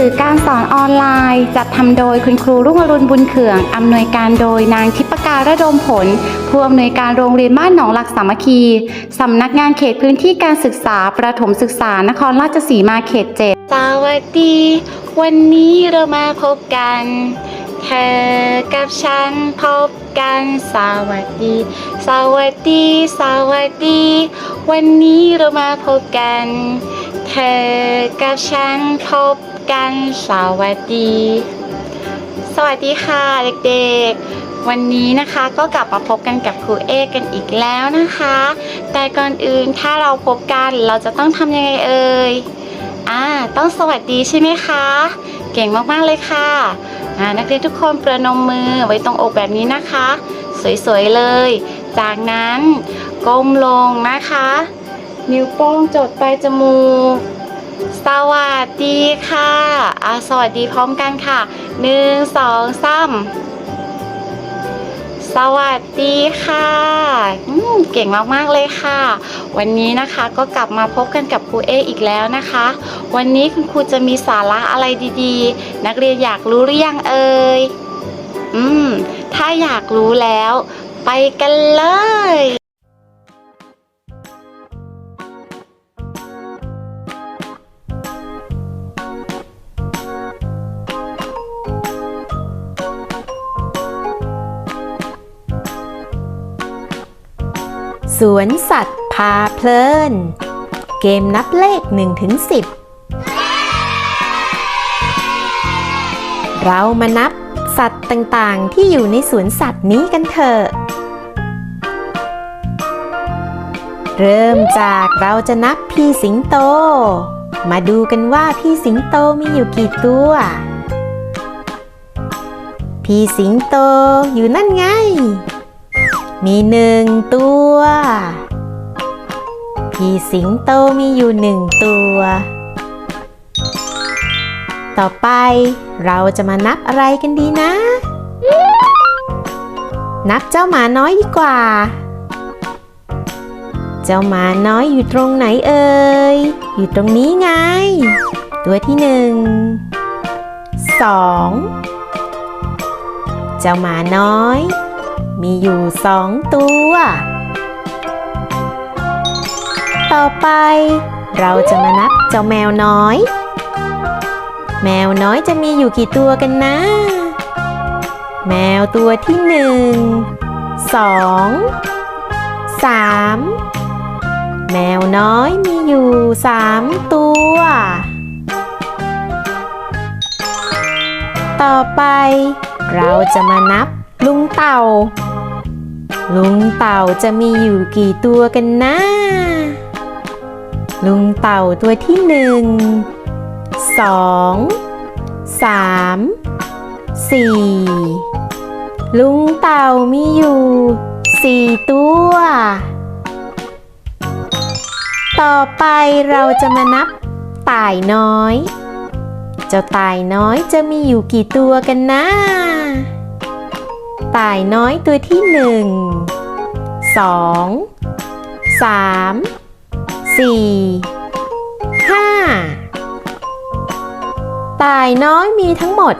สื่อการสอนออนไลน์ จัดทำโดยคุณครูรุ่งอรุณบุญเขื่องอำนวยการโดยนางทิพการระดมผลผู้อำนวยการโรงเรียนบ้านหนองหลักสามัคคีสำนักงานเขตพื้นที่การศึกษาประถมศึกษานครราชสีมาเขตเจ็ดสวัสดี วันนี้เรามาพบกันเธอกับฉันพบกันสวัสดี สวัสดี สวัสดี วันนี้เรามาพบกัน เธอกับฉันพบ กันสวัสดี สวัสดีค่ะเด็กๆ วันนี้นะคะก็กลับมาพบกันกับครูเอกันอีกแล้วนะคะ แต่ก่อนอื่นถ้าเราพบกันเราจะต้องทำยังไงเอ่ยอ่าต้องสวัสดีใช่ไหมคะ เก่งมากๆเลยค่ะอ่านักเรียนทุกคนประนมมือไว้ตรงอกแบบนี้นะคะ สวยๆเลย จากนั้นก้มลงนะคะ นิ้วโป้งจดปลายจมูก สวัสดีค่ะอ่าสวัสดีพร้อมกันค่ะหนึ่งสองสามสวัสดีค่ะเก่งมากๆเลยค่ะ วันนี้นะคะก็กลับมาพบกันกับครูเออีกแล้วนะคะ วันนี้คุณครูจะมีสาระอะไรดีๆ นักเรียนอยากรู้หรือยังเอ่ยอืม ถ้าอยากรู้แล้ว ไปกันเลย สวนสัตว์พาเพลิน เกมนับเลข1ถึง10 เรามานับสัตว์ต่างๆ ที่อยู่ในสวนสัตว์นี้กันเถอะ เริ่มจากเราจะนับพี่สิงโต มาดูกันว่าพี่สิงโตมีอยู่กี่ตัว พี่สิงโตอยู่นั่นไง มีหนึ่งตัวพี่สิงโตมีอยู่หนึ่งตัว ต่อไปเราจะมานับอะไรกันดีนะ นับเจ้าหมาน้อยดีกว่า เจ้าหมาน้อยอยู่ตรงไหนเอ่ย อยู่ตรงนี้ไง ตัวที่หนึ่ง สอง เจ้าหมาน้อย มีอยู่สองตัว ต่อไป เราจะมานับเจ้าแมวน้อย แมวน้อยจะมีอยู่กี่ตัวกันนะ แมวตัวที่หนึ่งสองสามแมวน้อยมีอยู่สามตัว ต่อไปเราจะมานับ ลุงเต่า ลุงเต่าจะมีอยู่กี่ตัวกันนะ ลุงเต่าตัวที่หนึ่งสองสามสี่ลุงเต่ามีอยู่สี่ตัว ต่อไปเราจะมานับต่ายน้อย เจ้าต่ายน้อยจะมีอยู่กี่ตัวกันนะ ต่ายน้อยตัวที่หนึ่งสองสามสี่ห้าต่ายน้อยมีทั้งหมด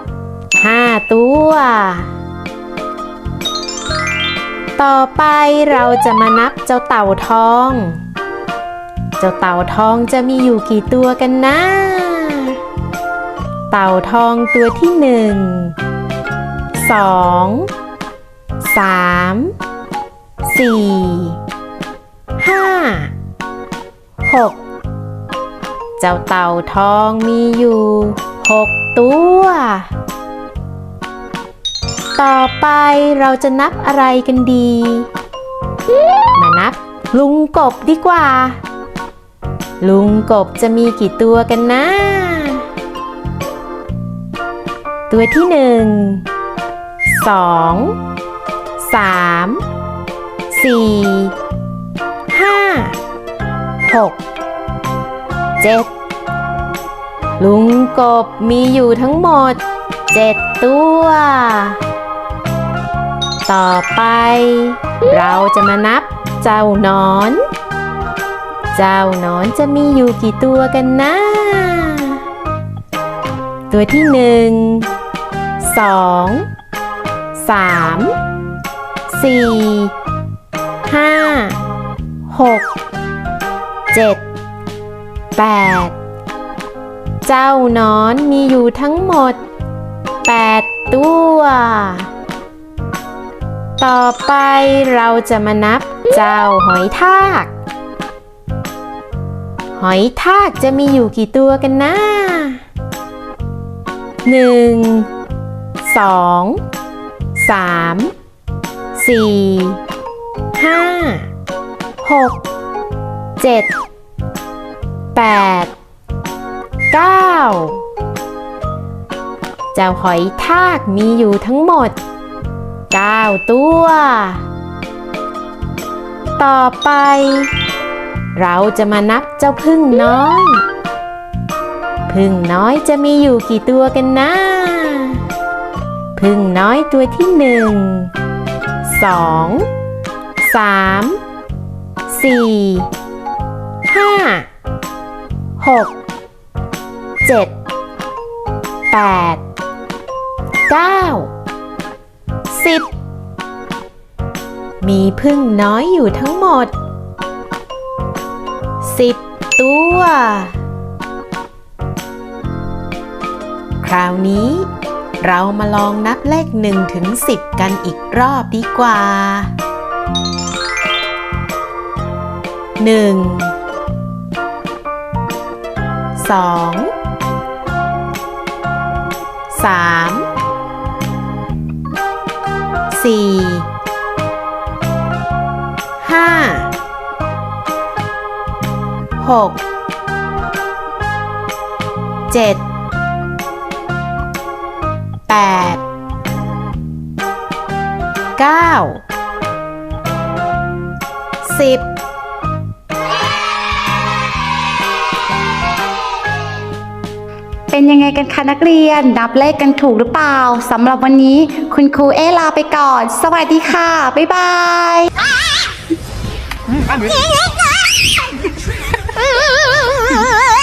ห้าตัว ต่อไปเราจะมานับเจ้าเต่าทอง เจ้าเต่าทองจะมีอยู่กี่ตัวกันนะ เต่าทองตัวที่หนึ่งสอง สามสี่ห้าหกเจ้าเต่าทองมีอยู่หกตัว ต่อไปเราจะนับอะไรกันดี มานับลุงกบดีกว่า ลุงกบจะมีกี่ตัวกันนะ ตัวที่หนึ่งสอง สามสี่ห้าหกเจ็ดลุงกบมีอยู่ทั้งหมดเจ็ดตัว ต่อไป เราจะมานับเจ้านอน เจ้านอนจะมีอยู่กี่ตัวกันนะ ตัวที่หนึ่งสองสาม สี่ห้าหกเจ็ดแปดเจ้านอนมีอยู่ทั้งหมดแปดตัว ต่อไปเราจะมานับเจ้าหอยทาก หอยทากจะมีอยู่กี่ตัวกันนะหนึ่งสองสาม สี่ห้าหกเจ็ดแปดเก้าเจ้าหอยทากมีอยู่ทั้งหมด9ตัว ต่อไป เราจะมานับเจ้าพึ่งน้อย พึ่งน้อยจะมีอยู่กี่ตัวกันนะ พึ่งน้อยตัวที่หนึ่ง สองสามสี่ห้าหกเจ็ดแปดเก้าสิบมีพึ่งน้อยอยู่ทั้งหมดสิบตัว คราวนี้ เรามาลองนับเลขหนึ่งถึงสิบกันอีกรอบดีกว่าหนึ่งสองสามสี่ห้าหกเจ็ด แปดเก้าสิบเป็นยังไงกันคะนักเรียน นับเลขกันถูกหรือเปล่าสำหรับวันนี้คุณครูเอลาไปก่อน สวัสดีค่ะ บ๊ายบาย Ah!